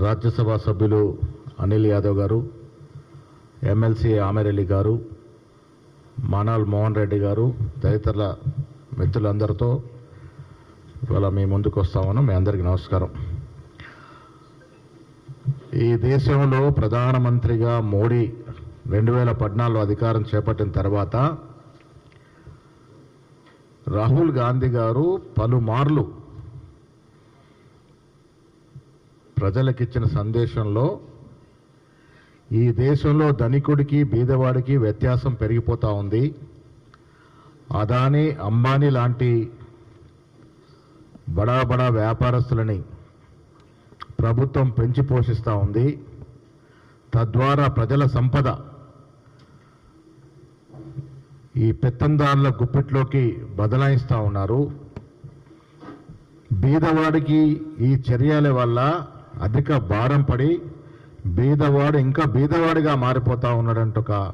రాజ్యసభ సభ్యులు అనిల్ యాదవ్ గారు ఎమ్మెల్సీ ఆమెరెడ్డి గారు మానాల్ మోహన్ రెడ్డి గారు తదితరుల మిత్రులందరితో ఇవాళ మీ ముందుకు వస్తామని మీ అందరికీ నమస్కారం. ఈ దేశంలో ప్రధానమంత్రిగా మోడీ రెండు వేల పద్నాలుగులో అధికారం చేపట్టిన తర్వాత రాహుల్ గాంధీ గారు పలుమార్లు ప్రజలకిచ్చిన సందేశంలో ఈ దేశంలో ధనికుడికి బీదవాడికి వ్యత్యాసం పెరిగిపోతూ ఉంది. అదానీ అంబానీ లాంటి బడా బడా వ్యాపారస్తులని ప్రభుత్వం పెంచి పోషిస్తూ ఉంది. తద్వారా ప్రజల సంపద ఈ పెత్తందారుల గుప్పిట్లోకి బదలాయిస్తూ ఉన్నారు. బీదవాడికి ఈ చర్యల వల్ల అధిక భారం పడి బీదవాడు ఇంకా బీదవాడిగా మారిపోతా ఉన్నాడంట ఒక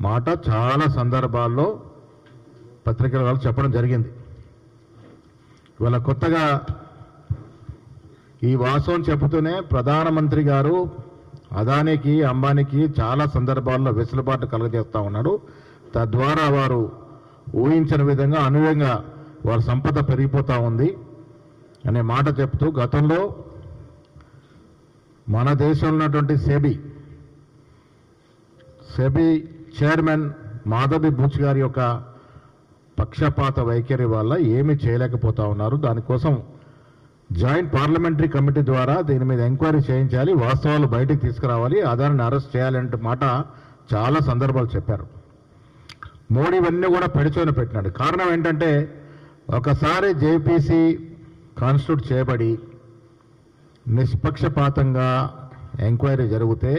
మాట చాలా సందర్భాల్లో పత్రికల వాళ్ళు చెప్పడం జరిగింది. ఇవాళ కొత్తగా ఈ వాస్తవం చెబుతూనే ప్రధానమంత్రి గారు అదానికి అంబానీకి చాలా సందర్భాల్లో వెసులుబాటు కలగజేస్తూ ఉన్నాడు. తద్వారా వారు ఊహించిన విధంగా అనుయంగా వారి సంపద పెరిగిపోతూ ఉంది అనే మాట చెప్తూ గతంలో మన దేశంలో ఉన్నటువంటి SEBI SEBI chairman Madhabi Buch గారి యొక్క పక్షపాత వైఖరి వల్ల ఏమీ చేయలేకపోతా ఉన్నారు. దానికోసం జాయింట్ పార్లమెంటరీ కమిటీ ద్వారా దీని మీద ఎంక్వైరీ చేయించాలి వాస్తవాలు బయటికి తీసుకురావాలి ఆధారాన్ని అరెస్ట్ చేయాలంటే మాట చాలా సందర్భాలు చెప్పారు. మోడీ ఇవన్నీ కూడా పెడిచోని పెట్టినాడు. కారణం ఏంటంటే ఒకసారి జేపీసీ కాన్స్టిట్యూట్ చేయబడి నిష్పక్షపాతంగా ఎంక్వైరీ జరిగితే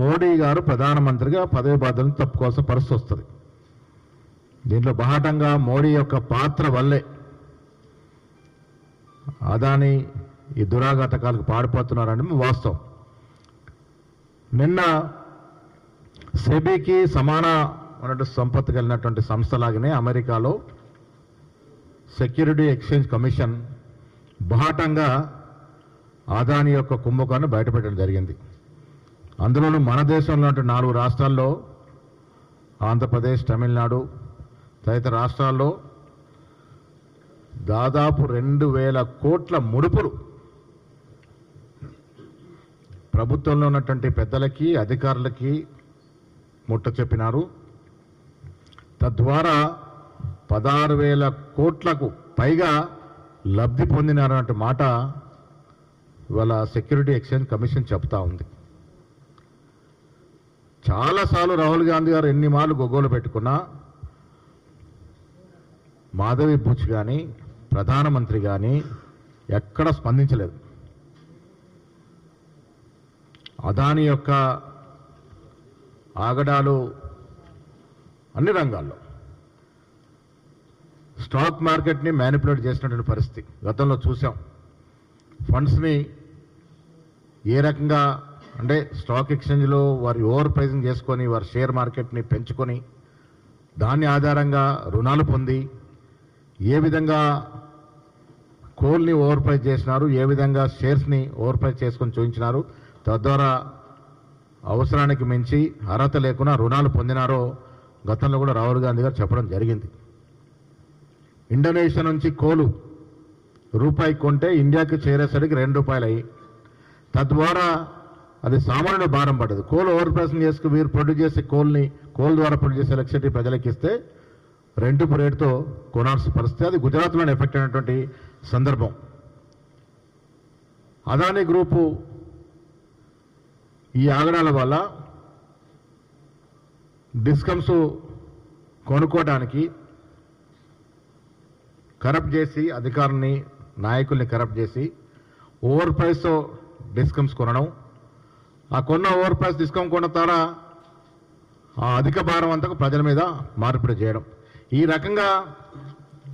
మోడీ గారు ప్రధానమంత్రిగా పదవి బాధ్యతను తప్పుకోవాల్సిన పరిస్థితి వస్తుంది. దీంట్లో బాహటంగా మోడీ యొక్క పాత్ర వల్లే అదాని ఈ దురాఘాతకాలకు పాడిపోతున్నారని వాస్తవం. నిన్న సెబీకి సమాన ఉన్నటువంటి సంపత్తి కలిగినటువంటి సంస్థలాగానే అమెరికాలో సెక్యూరిటీ ఎక్స్చేంజ్ కమిషన్ బాహటంగా అదాని యొక్క కుంభకాన్ని బయటపెట్టడం జరిగింది. అందులోనూ మన దేశంలో ఉన్నటువంటి నాలుగు రాష్ట్రాల్లో ఆంధ్రప్రదేశ్ తమిళనాడు తదితర రాష్ట్రాల్లో దాదాపు రెండు వేల కోట్ల ముడుపులు ప్రభుత్వంలో ఉన్నటువంటి పెద్దలకి అధికారులకి ముట్ట చెప్పినారు. తద్వారా పదహారు వేల కోట్లకు పైగా లబ్ధి పొందినారన్నట్టు మాట ఇవాళ సెక్యూరిటీ ఎక్స్చేంజ్ కమిషన్ చెప్తా ఉంది. చాలాసార్లు రాహుల్ గాంధీ గారు ఎన్ని మార్లు గొగ్గోలు పెట్టుకున్నా మాధవి బుచ్ కానీ ప్రధానమంత్రి కానీ ఎక్కడ స్పందించలేదు. అదాని యొక్క ఆగడాలు అన్ని రంగాల్లో. స్టాక్ మార్కెట్ని మ్యానిపులేట్ చేసినటువంటి పరిస్థితి గతంలో చూసాం. ఫండ్స్ని ఏ రకంగా అంటే స్టాక్ ఎక్స్చేంజ్లో వారి ఓవర్ ప్రైజింగ్ చేసుకొని వారి షేర్ మార్కెట్ని పెంచుకొని దాని ఆధారంగా రుణాలు పొంది ఏ విధంగా కోల్ని ఓవర్ ప్రైజ్ చేసినారు ఏ విధంగా షేర్స్ని ఓవర్ ప్రైజ్ చేసుకొని చూపించినారు తద్వారా అవసరానికి మించి అర్హత లేకుండా రుణాలు పొందినారో గతంలో కూడా రాహుల్ గాంధీ గారు చెప్పడం జరిగింది. ఇండోనేషియా నుంచి కోలు రూపాయి కొంటే ఇండియాకి చేరేసరికి రెండు రూపాయలు అయ్యి తద్వారా అది సామాన్యుడు భారం పడదు. కోల్ ఓవర్ ప్రాసెసింగ్ చేసుకు వీరు ప్రొడ్యూస్ చేసే కోల్ని కోల్ ద్వారా ప్రొడ్యూస్ చేసే ఎలక్ట్రిసిటీ ప్రజలకు ఇస్తే రెండు రేటుతో కొనాల్సిన పరిస్థితి. అది గుజరాత్లోనే ఎఫెక్ట్ అయినటువంటి సందర్భం. అదానీ గ్రూపు ఈ ఆగడాల వల్ల డిస్కమ్స్ కొనుక్కోవడానికి కరప్ట్ చేసి అధికారుల్ని నాయకుల్ని కరప్ట్ చేసి ఓవర్ ప్రైస్తో డిస్కమ్స్ కొనడం. ఆ కొన్న ఓవర్ ప్రైస్ డిస్కౌంట్ కొన్న ద్వారా ఆ అధిక భారం అంతకు ప్రజల మీద మార్పిడి చేయడం. ఈ రకంగా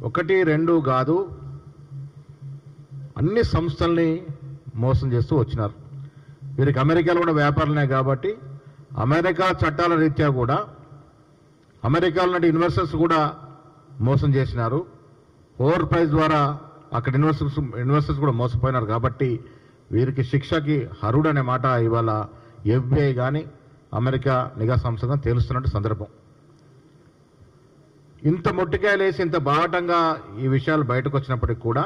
ఒకటి రెండు కాదు అన్ని సంస్థల్ని మోసం చేస్తూ వచ్చినారు. వీరికి అమెరికాలో కూడా వ్యాపారులనే కాబట్టి అమెరికా చట్టాల రీత్యా కూడా అమెరికాలో ఉన్న ఇన్వెస్టర్స్ కూడా మోసం చేసినారు. ఓవర్ ప్రైస్ ద్వారా అక్కడ ఇన్వెస్టర్స్ ఇన్వెస్టర్స్ కూడా మోసపోయినారు కాబట్టి వీరికి శిక్షకి హరుడనే మాట ఇవాళ ఎఫ్బిఐ కానీ అమెరికా నిఘా సంస్థ కానీ తేలుస్తున్నట్టు సందర్భం. ఇంత మొట్టికాయలేసి ఇంత బాహటంగా ఈ విషయాలు బయటకు వచ్చినప్పటికి కూడా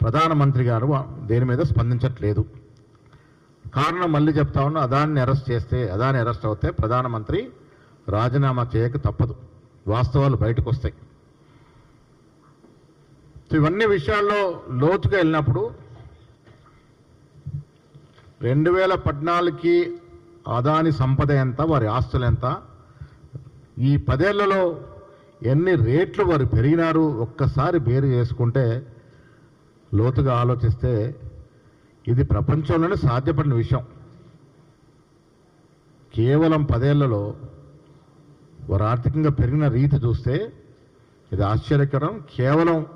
ప్రధానమంత్రి గారు దేని మీద స్పందించట్లేదు. కారణం మళ్ళీ చెప్తా ఉన్నా అదాన్ని అరెస్ట్ చేస్తే అదాన్ని అరెస్ట్ అవుతే ప్రధానమంత్రి రాజీనామా చేయక తప్పదు. వాస్తవాలు బయటకు వస్తాయి ఇవన్నీ విషయాల్లో లోతుగా వెళ్ళినప్పుడు రెండు వేల పద్నాలుగుకి అదాని సంపద ఎంత వారి ఆస్తులు ఎంత? ఈ పదేళ్ళలో ఎన్ని రేట్లు వారు పెరిగినారు ఒక్కసారి బేరు చేసుకుంటే లోతుగా ఆలోచిస్తే ఇది ప్రపంచంలోనే సాధ్యపడిన విషయం. కేవలం పదేళ్ళలో వారు ఆర్థికంగా పెరిగిన రీతి చూస్తే ఇది ఆశ్చర్యకరం. కేవలం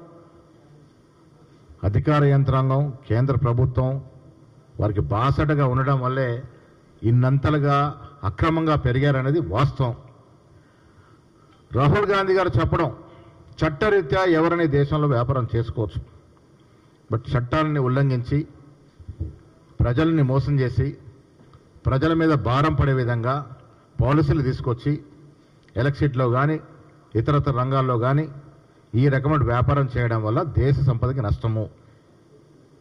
అధికార యంత్రాంగం కేంద్ర ప్రభుత్వం వారికి బాసటగా ఉండడం వల్లే ఇన్నంతలుగా అక్రమంగా పెరిగారనేది వాస్తవం. రాహుల్ గాంధీ గారు చెప్పడం చట్టరీత్యా ఎవరనే దేశంలో వ్యాపారం చేసుకోవచ్చు. బట్ చట్టాలని ఉల్లంఘించి ప్రజల్ని మోసం చేసి ప్రజల మీద భారం పడే విధంగా పాలసీలు తీసుకొచ్చి ఎలక్ట్రిసిటీలో కానీ ఇతరతర రంగాల్లో కానీ ఈ రకమైన వ్యాపారం చేయడం వల్ల దేశ సంపదకి నష్టము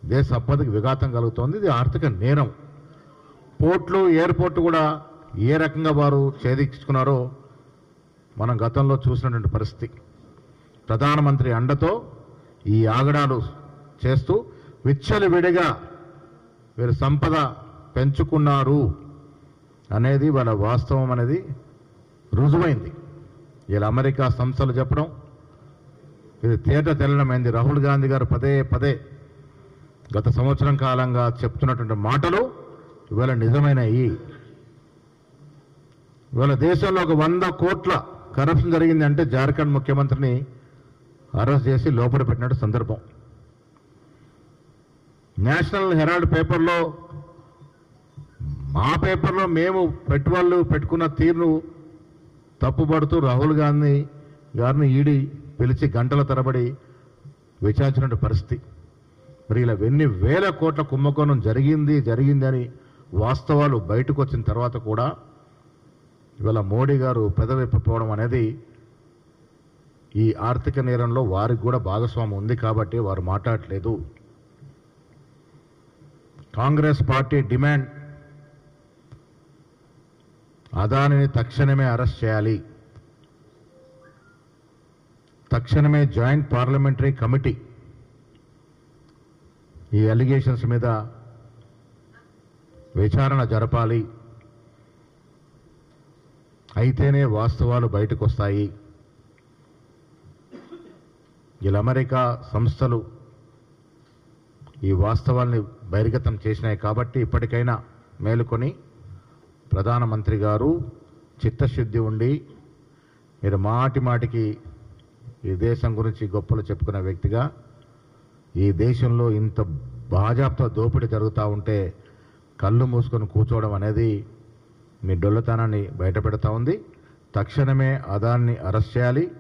దేశ సంపదకి విఘాతం కలుగుతోంది. ఇది ఆర్థిక నేరం. పోర్ట్లు ఎయిర్పోర్ట్ కూడా ఏ రకంగా వారు ఛేదించుకున్నారో మనం గతంలో చూసినటువంటి పరిస్థితి. ప్రధానమంత్రి అండతో ఈ ఆగడాలు చేస్తూ విచ్చలవిడిగా వీరు సంపద పెంచుకున్నారు అనేది వాళ్ళ వాస్తవం అనేది రుజువైంది. వీళ్ళ అమెరికా సంస్థలు చెప్పడం ఇది తేట తెల్లమైంది. రాహుల్ గాంధీ గారు పదే పదే గత సంవత్సరం కాలంగా చెప్తున్నటువంటి మాటలు ఇవాళ నిజమైనవి ఇవాళ దేశంలో ఒక వంద కోట్ల కరప్షన్ జరిగింది అంటే జార్ఖండ్ ముఖ్యమంత్రిని అరెస్ట్ చేసి లోపల పెట్టినట్టు సందర్భం. నేషనల్ హెరాల్డ్ పేపర్లో మా పేపర్లో మేము పెట్టుబడులు పెట్టుకున్న తీరును తప్పుపడుతూ రాహుల్ గాంధీ గారిని ఈడి పిలిచి గంటల తరబడి విచారించిన పరిస్థితి. మరి ఇలా ఎన్ని వేల కోట్ల కుంభకోణం జరిగింది జరిగిందని వాస్తవాలు బయటకు వచ్చిన తర్వాత కూడా ఇవాళ మోడీ గారు పెదవిప్పపోవడం అనేది ఈ ఆర్థిక నేరంలో వారికి కూడా భాగస్వామ్యం ఉంది కాబట్టి వారు మాట్లాడలేదు కాంగ్రెస్ పార్టీ డిమాండ్. అదానిని తక్షణమే అరెస్ట్ చేయాలి. తక్షణమే జాయింట్ పార్లమెంటరీ కమిటీ ఈ అలిగేషన్స్ మీద విచారణ జరపాలి. అయితేనే వాస్తవాలు బయటకు వస్తాయి ఇలా అమెరికా సంస్థలు ఈ వాస్తవాల్ని బహిర్గతం చేసినాయి కాబట్టి ఇప్పటికైనా మేలుకొని ప్రధానమంత్రి గారు చిత్తశుద్ధి ఉండి మీరు మాటి మాటికి ఈ దేశం గురించి గొప్పలు చెప్పుకునే వ్యక్తిగా ఈ దేశంలో ఇంత బాజాప్త దోపిడీ జరుగుతూ ఉంటే కళ్ళు మూసుకొని కూర్చోవడం అనేది మీ డొల్లతనాన్ని బయటపెడతా ఉంది. తక్షణమే అదాన్ని అరెస్ట్ చేయాలి.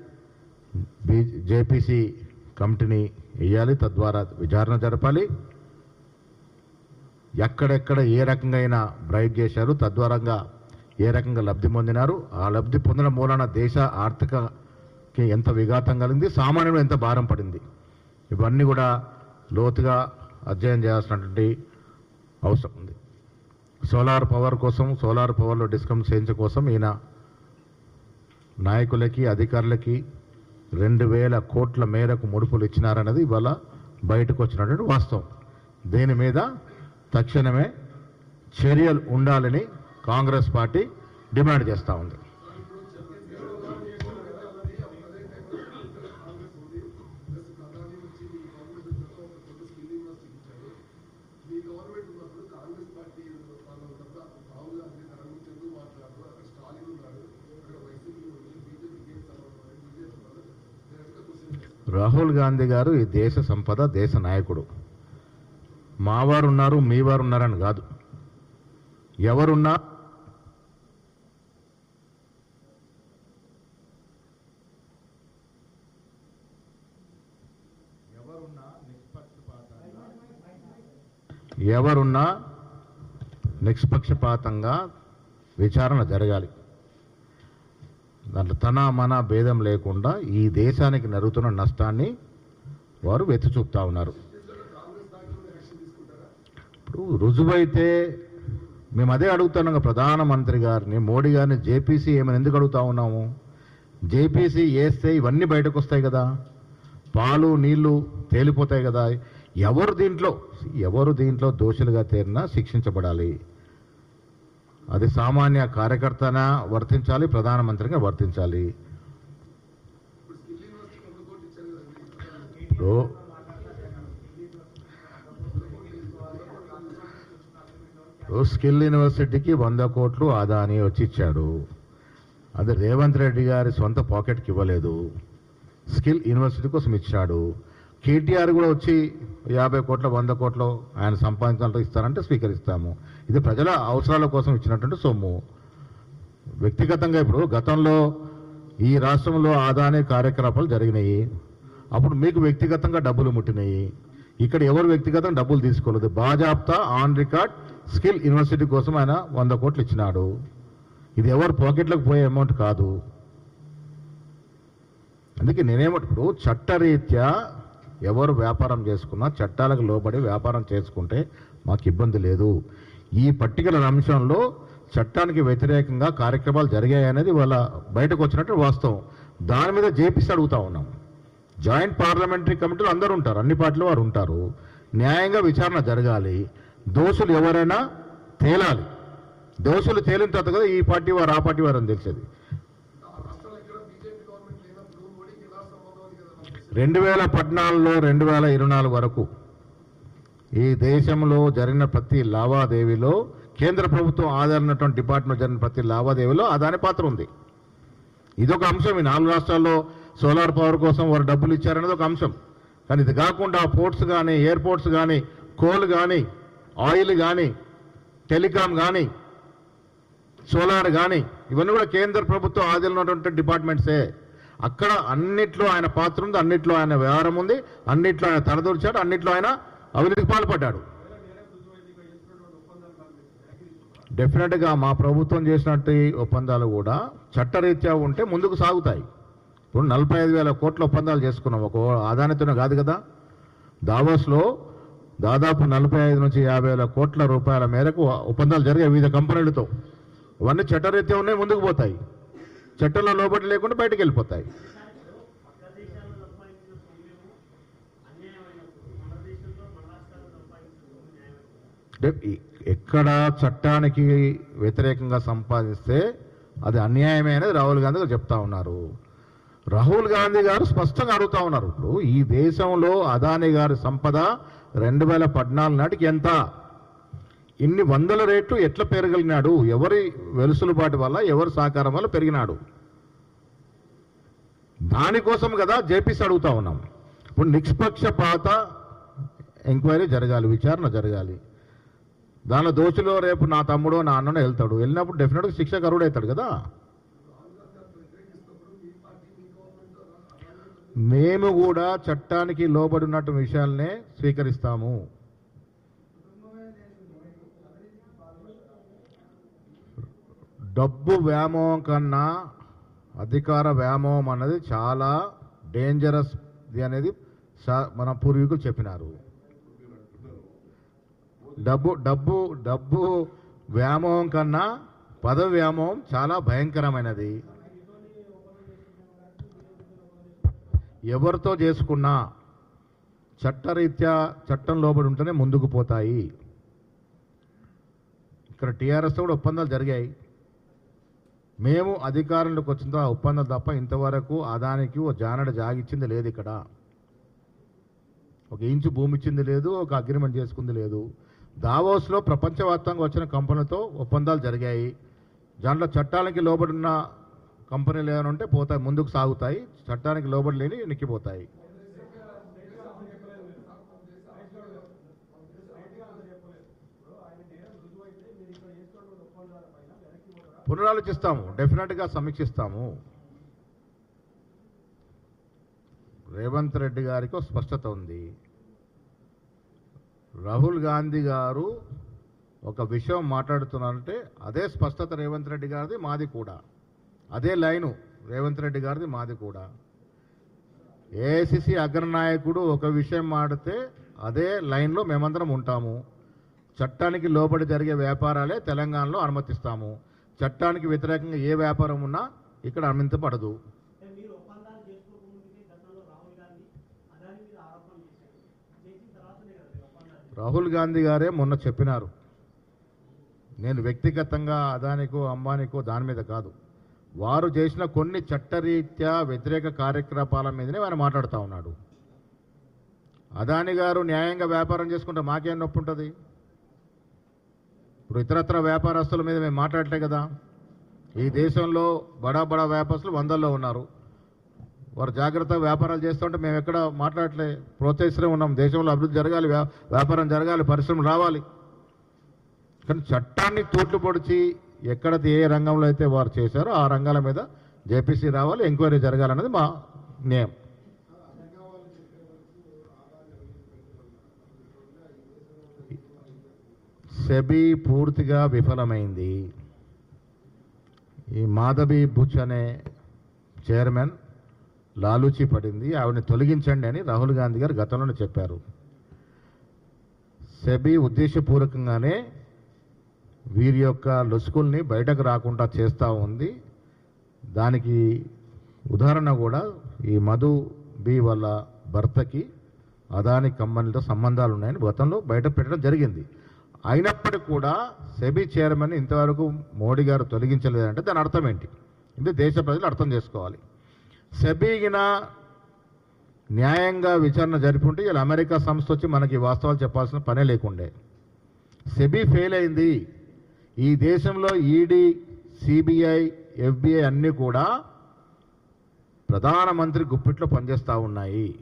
బీ జేపీసీ కమిటీని వేయాలి. తద్వారా విచారణ జరపాలి. ఎక్కడెక్కడ ఏ రకంగా అయినా బ్రైట్ చేశారు. తద్వారంగా ఏ రకంగా లబ్ధి పొందినారు? ఆ లబ్ధి పొందడం మూలన దేశ ఆర్థిక ఎంత విఘాతం కలిగింది సామాన్యుడు ఎంత భారం పడింది. ఇవన్నీ కూడా లోతుగా అధ్యయనం చేయాల్సినటువంటి అవసరం ఉంది. సోలార్ పవర్ కోసం సోలార్ పవర్లో డిస్కౌంట్ చేయించడం కోసం ఈయన నాయకులకి అధికారులకి రెండు వేల కోట్ల మేరకు ముడుపులు ఇచ్చినారన్నది ఇవాళ బయటకు వచ్చినటువంటి వాస్తవం. దీని మీద? తక్షణమే చర్యలు ఉండాలని కాంగ్రెస్ పార్టీ డిమాండ్ చేస్తూ ఉంది. రాహుల్ గాంధీ గారు ఈ దేశ సంపద దేశ నాయకుడు. మావారు ఉన్నారు మీ వారు ఉన్నారని కాదు ఎవరున్నా ఎవరున్నా నిష్పక్షపాతంగా విచారణ జరగాలి. దాంట్లో తన మన భేదం లేకుండా ఈ దేశానికి నరుగుతున్న నష్టాన్ని వారు వెత్తి చూపుతా ఉన్నారు. ఇప్పుడు రుజువైతే మేము అదే అడుగుతున్నాం ప్రధానమంత్రి గారిని మోడీ గారిని జేపీసీ ఏమైనా ఎందుకు అడుగుతా ఉన్నాము? జేపీసీ వేస్తే ఇవన్నీ బయటకు వస్తాయి కదా. పాలు నీళ్ళు తేలిపోతాయి కదా. ఎవరు దీంట్లో ఎవరు దీంట్లో దోషులుగా తేరినా శిక్షించబడాలి. అది సామాన్య కార్యకర్తన వర్తించాలి ప్రధానమంత్రిగా వర్తించాలి? ఇప్పుడు స్కిల్ వంద కోట్లు యూనివర్సిటీకి వంద కోట్లు ఆదాని వచ్చి ఇచ్చాడు. అది రేవంత్ రెడ్డి గారి సొంత పాకెట్కి ఇవ్వలేదు. స్కిల్ యూనివర్సిటీ కోసం ఇచ్చాడు. కేటీఆర్ కూడా వచ్చి యాభై కోట్ల వంద కోట్లు ఆయన సంపాదించాలంటే ఇస్తారంటే స్వీకరిస్తాము. ఇది ప్రజల అవసరాల కోసం ఇచ్చినటువంటి సొమ్ము. వ్యక్తిగతంగా ఇప్పుడు గతంలో ఈ రాష్ట్రంలో ఆదాని కార్యకలాపాలు జరిగినాయి. అప్పుడు మీకు వ్యక్తిగతంగా డబ్బులు ముట్టినాయి. ఇక్కడ ఎవరు వ్యక్తిగతంగా డబ్బులు తీసుకోలేదు? బాజాప్తా ఆన్ రికార్డ్ స్కిల్ యూనివర్సిటీ కోసం ఆయన వంద కోట్లు ఇచ్చినాడు. ఇది ఎవరు పాకెట్లకు పోయే అమౌంట్ కాదు. అందుకే నేనేమంటే ఇప్పుడు చట్టరీత్యా ఎవరు వ్యాపారం చేసుకున్నా చట్టాలకు లోబడి వ్యాపారం చేసుకుంటే మాకు ఇబ్బంది లేదు. ఈ పర్టికులర్ అంశంలో చట్టానికి వ్యతిరేకంగా కార్యక్రమాలు జరిగాయనేది వాళ్ళ బయటకు వచ్చినట్టు వాస్తవం. దాని మీద జేపీసీ అడుగుతా ఉన్నాం. జాయింట్ పార్లమెంటరీ కమిటీలు అందరూ ఉంటారు అన్ని పార్టీలు వారు ఉంటారు. న్యాయంగా విచారణ జరగాలి. దోషులు ఎవరైనా తేలాలి. దోషులు తేలిన తర్వాత కదా ఈ పార్టీ వారు ఆ పార్టీ వారు అని తెలిసేది. రెండు వేల పద్నాలుగులో రెండు వేల ఇరవై నాలుగు వరకు ఈ దేశంలో జరిగిన ప్రతి లావాదేవీలో కేంద్ర ప్రభుత్వం ఆధారినటువంటి డిపార్ట్మెంట్ జరిగిన ప్రతి లావాదేవీలో అదాని పాత్ర ఉంది. ఇదొక అంశం. ఈ నాలుగు రాష్ట్రాల్లో సోలార్ పవర్ కోసం వారు డబ్బులు ఇచ్చారనేది ఒక అంశం. కానీ ఇది కాకుండా పోర్ట్స్ కానీ ఎయిర్పోర్ట్స్ కానీ కోల్ కానీ ఆయిల్ కానీ టెలికాం కానీ సోలార్ కానీ ఇవన్నీ కూడా కేంద్ర ప్రభుత్వం ఆధీనంలో ఉన్నటువంటి డిపార్ట్మెంట్సే. అక్కడ అన్నిట్లో ఆయన పాత్ర ఉంది అన్నిట్లో ఆయన వ్యవహారం ఉంది అన్నిట్లో ఆయన తలదూర్చాడు అన్నిట్లో ఆయన అవినీతికి పాల్పడ్డాడు. డెఫినెట్గా మా ప్రభుత్వం చేసినట్టు ఒప్పందాలు కూడా చట్టరీత్యా ఉంటే ముందుకు సాగుతాయి. ఇప్పుడు నలభై ఐదు వేల కోట్ల ఒప్పందాలు చేసుకున్నాం ఒక ఆదానితోనే కాదు కదా. దావోస్లో దాదాపు నలభై ఐదు నుంచి యాభై వేల కోట్ల రూపాయల మేరకు ఒప్పందాలు జరిగాయి వివిధ కంపెనీలతో. అవన్నీ చట్టరీత్యా ఉన్నాయి ముందుకు పోతాయి. చట్టంలో లోబడి లేకుండా బయటకు వెళ్ళిపోతాయి ఎక్కడ చట్టానికి వ్యతిరేకంగా సంపాదిస్తే అది అన్యాయమే అనేది రాహుల్ గాంధీ గారు చెప్తా ఉన్నారు. రాహుల్ గాంధీ గారు స్పష్టంగా అడుగుతా ఉన్నారు. ఇప్పుడు ఈ దేశంలో అదాని గారి సంపద రెండు వేల పద్నాలుగు నాటికి ఎంత? ఇన్ని వందల రేట్లు ఎట్లా పెరగలిగినాడు? ఎవరి వెలుసులుబాటు వల్ల ఎవరి సహకారం వల్ల పెరిగినాడు? దానికోసం కదా జేపీసీ అడుగుతా ఉన్నాం. ఇప్పుడు నిష్పక్షపాత ఎంక్వైరీ జరగాలి విచారణ జరగాలి. దానిలో దోషులో రేపు నా తమ్ముడో నా అన్ననో వెళ్తాడు. వెళ్ళినప్పుడు డెఫినెట్గా శిక్ష కరువుడు అవుతాడు కదా. మేము కూడా చట్టానికి లోబడి ఉన్నట్టు విషయాలనే స్వీకరిస్తాము. డబ్బు వ్యామోహం కన్నా అధికార వ్యామోహం అన్నది చాలా డేంజరస్ అనేది మన పూర్వీకులు చెప్పినారు. డబ్బు డబ్బు డబ్బు వ్యామోహం కన్నా పదవి వ్యామోహం చాలా భయంకరమైనది. ఎవరితో చేసుకున్నా చట్టరీత్యా చట్టం లోబడి ఉంటేనే ముందుకు పోతాయి. ఇక్కడ టీఆర్ఎస్తో కూడా ఒప్పందాలు జరిగాయి. మేము అధికారంలోకి వచ్చిన తర్వాత ఒప్పందం తప్ప ఇంతవరకు అదానికి ఓ జానడ జాగిచ్చింది లేదు ఇక్కడ. ఒక ఇంచు భూమి ఇచ్చింది లేదు ఒక అగ్రిమెంట్ చేసుకుంది లేదు. దావోస్లో ప్రపంచవ్యాప్తంగా వచ్చిన కంపెనీలతో ఒప్పందాలు జరిగాయి. దాంట్లో చట్టానికి లోబడి ఉన్న కంపెనీలు ఏమైనా ఉంటే పోతాయి ముందుకు సాగుతాయి. చట్టానికి లోబడి లేని నిక్కిపోతాయి. పునరాలోచిస్తాము డెఫినెట్గా సమీక్షిస్తాము. రేవంత్ రెడ్డి గారికి స్పష్టత ఉంది. రాహుల్ గాంధీ గారు ఒక విషయం మాట్లాడుతున్నారంటే అదే స్పష్టత రేవంత్ రెడ్డి గారిది మాది కూడా. అదే లైను రేవంత్ రెడ్డి గారిది మాది కూడా. ఏఐసిసి అగ్రనాయకుడు ఒక విషయం మాడితే అదే లైన్లో మేమందరం ఉంటాము. చట్టానికి లోబడి జరిగే వ్యాపారాలే తెలంగాణలో అనుమతిస్తాము. చట్టానికి వ్యతిరేకంగా ఏ వ్యాపారం ఉన్నా ఇక్కడ అనుమతించబడదు. రాహుల్ గాంధీ గారే మొన్న చెప్పినారు. నేను వ్యక్తిగతంగా అదానికో అంబానీకో దాని మీద కాదు. వారు చేసిన కొన్ని చట్టరీత్యా వ్యతిరేక కార్యకలాపాల మీదనే ఆయన మాట్లాడుతూ ఉన్నాడు. అదాని గారు న్యాయంగా వ్యాపారం చేసుకుంటే మాకేం నొప్పి ఉంటుంది ఇప్పుడు ఇతరత్ర వ్యాపారస్తుల మీద మేము మాట్లాడలే కదా ఈ దేశంలో బడా బడా వ్యాపారస్తులు వందల్లో ఉన్నారు. వారు జాగ్రత్తగా వ్యాపారాలు చేస్తుంటే మేము ఎక్కడ మాట్లాడలే ప్రోత్సహిస్తూనే ఉన్నాం. దేశంలో అభివృద్ధి జరగాలి వ్యా- వ్యాపారం జరగాలి పరిశ్రమలు రావాలి. కానీ చట్టాన్ని తూట్లు పొడిచి ఎక్కడ ఏ రంగంలో అయితే వారు చేశారో ఆ రంగాల మీద జేపీసీ రావాలి ఎంక్వైరీ జరగాలన్నది మా నియమం. సెబీ పూర్తిగా విఫలమైంది. ఈ మాధవి బుచ్ అనే చైర్మన్ లాలూచి పడింది. ఆవిడని తొలగించండి అని రాహుల్ గాంధీ గారు గతంలోనే చెప్పారు. సెబీ ఉద్దేశపూర్వకంగానే వీరి యొక్క లొసుకుల్ని బయటకు రాకుండా చేస్తూ ఉంది. దానికి ఉదాహరణ కూడా ఈ మధు బి వాళ్ళ భర్తకి అదాని కంపెనీలతో సంబంధాలు ఉన్నాయని గతంలో బయట పెట్టడం జరిగింది. అయినప్పటికీ కూడా సెబీ చైర్మన్ ఇంతవరకు మోడీ గారు తొలగించలేదంటే దాని అర్థం ఏంటి? ఇది దేశ ప్రజలు అర్థం చేసుకోవాలి. సెబీగిన న్యాయంగా విచారణ జరిపి ఇలా అమెరికా సంస్థ వచ్చి మనకి వాస్తవాలు చెప్పాల్సిన పనే లేకుండే. సెబీ ఫెయిల్ అయింది. ఈ దేశంలో ఈడీ సిబిఐ ఎఫ్బిఐ అన్నీ కూడా ప్రధానమంత్రి గుప్పిట్లో పనిచేస్తూ ఉన్నాయి.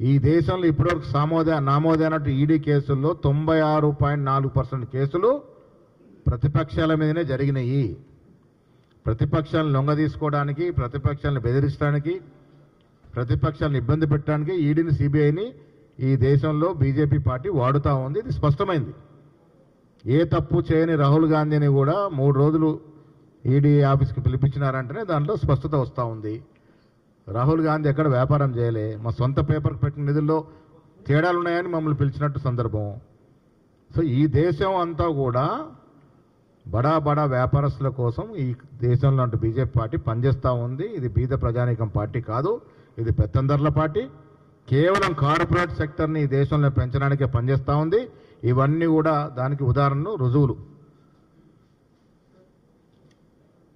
ఈ దేశంలో ఇప్పటివరకు సామోదయ నామోదైనట్టు ఈడీ కేసుల్లో తొంభై ఆరు పాయింట్ నాలుగు పర్సెంట్ కేసులు ప్రతిపక్షాల మీదనే జరిగినాయి. ప్రతిపక్షాలను లొంగ తీసుకోవడానికి ప్రతిపక్షాలను బెదిరించడానికి ప్రతిపక్షాలను ఇబ్బంది పెట్టడానికి ఈడీని సిబిఐని ఈ దేశంలో బీజేపీ పార్టీ వాడుతూ ఉంది. ఇది స్పష్టమైంది. ఏ తప్పు చేయని రాహుల్ గాంధీని కూడా మూడు రోజులు ఈడీ ఆఫీస్కి పిలిపించినారంటేనే దాంట్లో స్పష్టత వస్తూ ఉంది. రాహుల్ గాంధీ ఎక్కడ వ్యాపారం చేయలే మా సొంత పేపర్కి పెట్టిన నిధుల్లో తేడాలు ఉన్నాయని మమ్మల్ని పిలిచినట్టు సందర్భం. సో ఈ దేశం అంతా కూడా బడా బడా వ్యాపారస్తుల కోసం ఈ దేశంలో అంటే బీజేపీ పార్టీ పనిచేస్తూ ఉంది. ఇది బీద ప్రజానీకం పార్టీ కాదు ఇది పెత్తందర్ల పార్టీ. కేవలం కార్పొరేట్ సెక్టర్ని ఈ దేశంలో పెంచడానికే పనిచేస్తూ ఉంది. ఇవన్నీ కూడా దానికి ఉదాహరణలు రుజువులు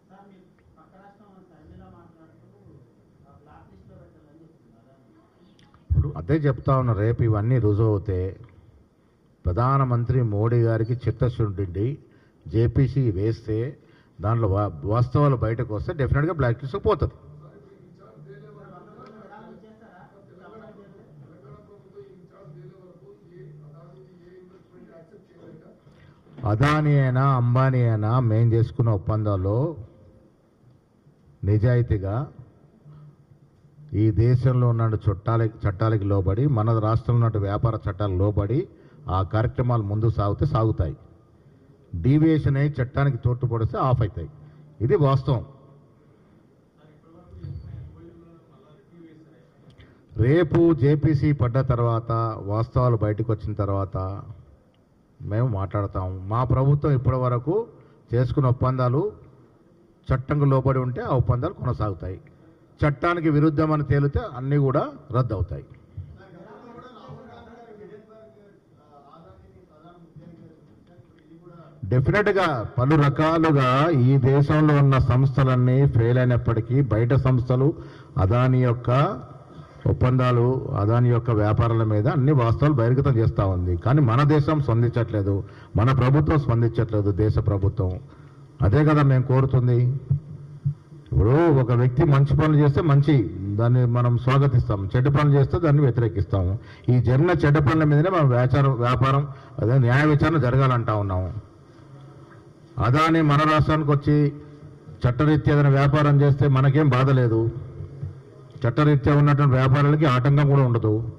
సార్ మీరు పక్క రాష్ట్రం శర్మిల మాట్లాడుతూ ఆ బ్లాక్ లిస్ట్లో పెట్టాలని చెప్తున్నారు ఇప్పుడు అదే చెప్తా ఉన్నా రేపు ఇవన్నీ రుజువు అవుతే ప్రధానమంత్రి మోడీ గారికి చిత్తశుద్ధి జేపీసీ వేస్తే దాంట్లో వా- వాస్తవాలు బయటకు వస్తే డెఫినెట్గా బ్లాక్ లిస్ట్ పోతుంది. అదాని అయినా అంబానీ అయినా మేం చేసుకున్న ఒప్పందాల్లో నిజాయితీగా ఈ దేశంలో ఉన్న చట్టాలకి చట్టాలకి లోబడి మన రాష్ట్రంలో ఉన్న వ్యాపార చట్టాలకు లోబడి ఆ కార్యక్రమాలు ముందు సాగితే సాగుతాయి. డీవియేషన్ అయ్యి చట్టానికి తోట్టుపడిస్తే ఆఫ్ అవుతాయి. ఇది వాస్తవం. రేపు జేపీసీ పడ్డ తర్వాత వాస్తవాలు బయటకు వచ్చిన తర్వాత మేము మాట్లాడతాము మా ప్రభుత్వం ఇప్పటి వరకు చేసుకున్న ఒప్పందాలు చట్టంకు లోబడి ఉంటే ఆ ఒప్పందాలు కొనసాగుతాయి. చట్టానికి విరుద్ధమని తేలితే అన్నీ కూడా రద్దు అవుతాయి డెఫినెట్గా పలు రకాలుగా ఈ దేశంలో ఉన్న సంస్థలన్నీ ఫెయిల్ అయినప్పటికీ బయట సంస్థలు అదాని యొక్క ఒప్పందాలు అదాని యొక్క వ్యాపారాల మీద అన్ని వాస్తవాలు బహిర్గతం చేస్తూ ఉంది. కానీ మన దేశం స్పందించట్లేదు. మన ప్రభుత్వం స్పందించట్లేదు దేశ ప్రభుత్వం. అదే కదా మేము కోరుతుంది. ఇప్పుడు ఒక వ్యక్తి మంచి పనులు చేస్తే మంచి దాన్ని మనం స్వాగతిస్తాం చెడ్డ పనులు చేస్తే దాన్ని వ్యతిరేకిస్తాము. ఈ జరిగిన చెడ్డ పనుల మీదనే మనం వ్యాచారం వ్యాపారం అదే న్యాయ విచారణ జరగాలంటా ఉన్నాము. అదాని మన రాష్ట్రానికి వచ్చి చట్టరీత్యా ఏదైనా వ్యాపారం చేస్తే మనకేం బాధ లేదు. చట్టరీత్యా ఉన్నటువంటి వ్యాపారాలకి ఆటంకం కూడా ఉండదు.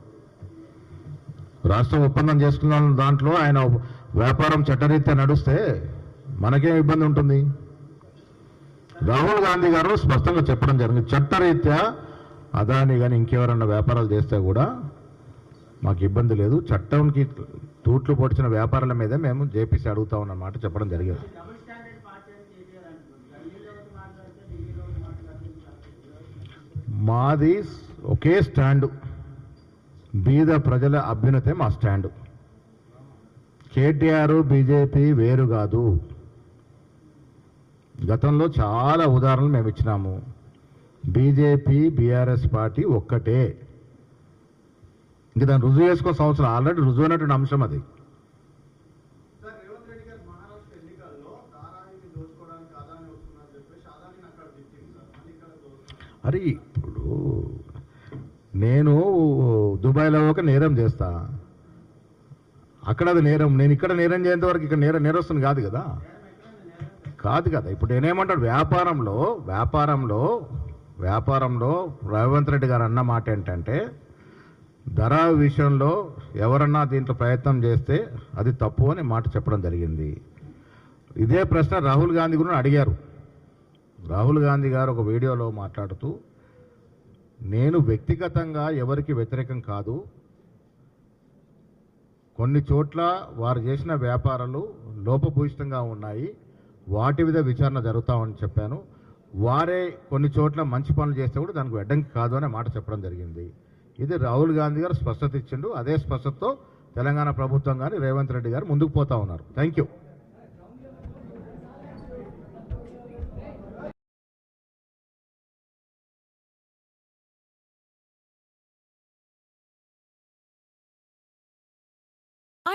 రాష్ట్రం ఒప్పందం చేసుకున్న దాంట్లో ఆయన వ్యాపారం చట్టరీత్యా నడుస్తే మనకేం ఇబ్బంది ఉంటుంది? రాహుల్ గాంధీ గారు స్పష్టంగా చెప్పడం జరిగింది. చట్టరీత్యా అదాని కానీ ఇంకెవరన్నా వ్యాపారాలు చేస్తే కూడా మాకు ఇబ్బంది లేదు. చట్టంకి తూట్లు పొడిచిన వ్యాపారాల మీద మేము జేపీసీ అడుగుతా ఉన్నమాట చెప్పడం జరిగింది. మాది ఒకే స్టాండు. బీద ప్రజల అభ్యున్నతే మా స్టాండు. కేటీఆర్ బీజేపీ వేరు కాదు. గతంలో చాలా ఉదాహరణలు మేము ఇచ్చినాము. బీజేపీ బీఆర్ఎస్ పార్టీ ఒక్కటే. ఇంక దాన్ని రుజువు చేసుకున్న సంవత్సరం ఆల్రెడీ రుజువైనటువంటి అంశం అది. అరే ఇప్పుడు నేను దుబాయ్లో ఒక నేరం చేస్తా. అక్కడ అది నేరం నేను ఇక్కడ నేరం చేయంత వరకు ఇక్కడ నేరం నేరస్తుంది కాదు కదా. కాదు కదా. ఇప్పుడు నేనేమంటాడు వ్యాపారంలో వ్యాపారంలో వ్యాపారంలో రేవంత్ రెడ్డి గారు అన్న మాట ఏంటంటే ధర విషయంలో ఎవరన్నా దీంట్లో ప్రయత్నం చేస్తే అది తప్పు అని మాట చెప్పడం జరిగింది. ఇదే ప్రశ్న రాహుల్ గాంధీ కూడా అడిగారు. రాహుల్ గాంధీ గారు ఒక వీడియోలో మాట్లాడుతూ నేను వ్యక్తిగతంగా ఎవరికి వ్యతిరేకం కాదు. కొన్ని చోట్ల వారు చేసిన వ్యాపారాలు లోపభూయిష్టంగా ఉన్నాయి. వాటి మీద విచారణ జరుగుతామని చెప్పాను. వారే కొన్ని చోట్ల మంచి పనులు చేస్తే కూడా దానికి అడ్డంకి కాదు అనే మాట చెప్పడం జరిగింది. ఇది రాహుల్ గాంధీ గారు స్పష్టత ఇచ్చిండు. అదే స్పష్టతతో తెలంగాణ ప్రభుత్వం కానీ రేవంత్ రెడ్డి గారు ముందుకు పోతా ఉన్నారు. Thank you